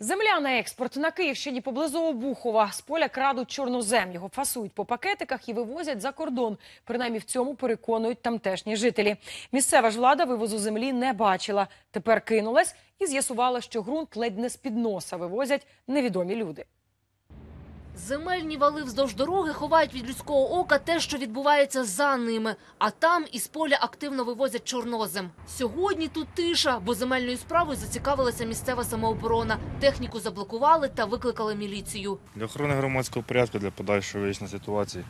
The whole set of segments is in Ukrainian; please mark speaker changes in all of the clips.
Speaker 1: Земля на експорт на Київщині поблизу Обухова. З поля крадуть чорнозем. Його фасують по пакетиках і вивозять за кордон. Принаймні в цьому переконують тамтешні жителі. Місцева ж влада вивозу землі не бачила. Тепер кинулась і з'ясувала, що ґрунт ледь не з-під носа вивозять невідомі люди.
Speaker 2: Земельні вали вздовж дороги ховають від людського ока те, що відбувається за ними. А там із поля активно вивозять чорнозем. Сьогодні тут тиша, бо земельною справою зацікавилася місцева самооборона. Техніку заблокували та викликали міліцію.
Speaker 3: Для охорони громадського порядку для подальшої вияснення ситуації.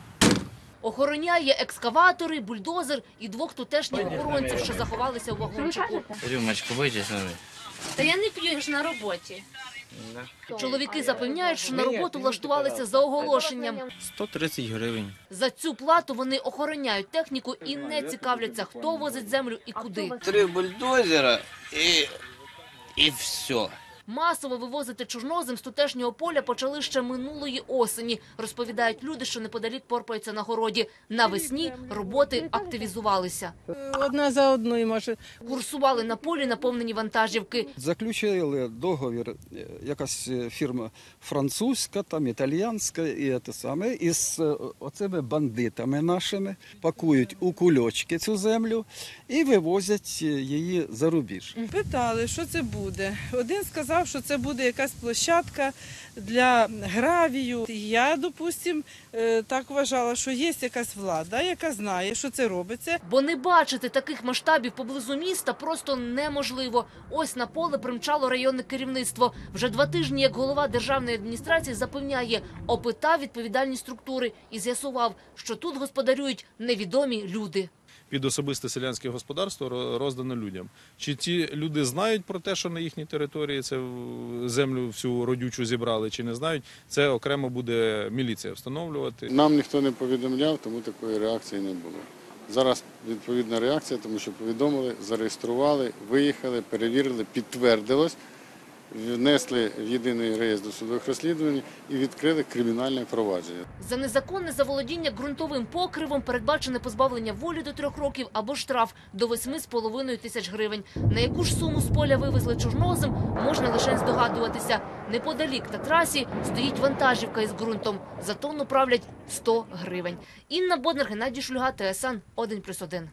Speaker 2: Охороняє екскаватори, бульдозер і двох тутешніх охоронців, що заховалися у вагончику.
Speaker 4: Рюмочку вийдіть з нами.
Speaker 5: Та я не п'ю, я ж на роботі.
Speaker 2: Чоловіки запевняють, що на роботу влаштувалися за оголошенням.
Speaker 4: 130 гривень.
Speaker 2: За цю плату вони охороняють техніку і не цікавляться, хто возить землю і куди.
Speaker 4: Три бульдозера і, і все.
Speaker 2: Масово вивозити чорнозем з тутешнього поля почали ще минулої осені. Розповідають люди, що неподалік порпаються на городі. Навесні роботи активізувалися.
Speaker 6: Одна за одною може.
Speaker 2: Курсували на полі наповнені вантажівки.
Speaker 7: Заключили договір е, якась е, фірма французька, там італіянська, і те саме, із е, оцими бандитами нашими пакують у кульочки цю землю і вивозять її за рубіж.
Speaker 6: Питали, що це буде. Один сказав, що це буде якась площадка для гравію. Я, допустим, е, так вважала, що є якась влада, яка знає, що це робиться.
Speaker 2: Бо не бачити таких масштабів поблизу міста просто неможливо. Ось на поле примчало районне керівництво. Вже два тижні, як голова державної адміністрації запевняє, опитав відповідальні структури і з'ясував, що тут господарюють невідомі люди.
Speaker 8: Під особисте селянське господарство роздано людям. Чи ті люди знають про те, що на їхній території це землю всю родючу зібрали, чи не знають, це окремо буде міліція встановлювати.
Speaker 9: Нам ніхто не повідомляв, тому такої реакції не було. Зараз відповідна реакція, тому що повідомили, зареєстрували, виїхали, перевірили, підтвердилось, внесли в єдиний реєстр судових розслідувань і відкрили кримінальне провадження.
Speaker 2: За незаконне заволодіння ґрунтовим покривом передбачене позбавлення волі до трьох років або штраф до восьми з половиною тисяч гривень. На яку ж суму з поля вивезли чорнозем, можна лише здогадуватися. Неподалік на трасі стоїть вантажівка із ґрунтом. За тонну правлять 100 гривень. Інна Боднар, Геннадій Шлюга, ТСН 1+,1.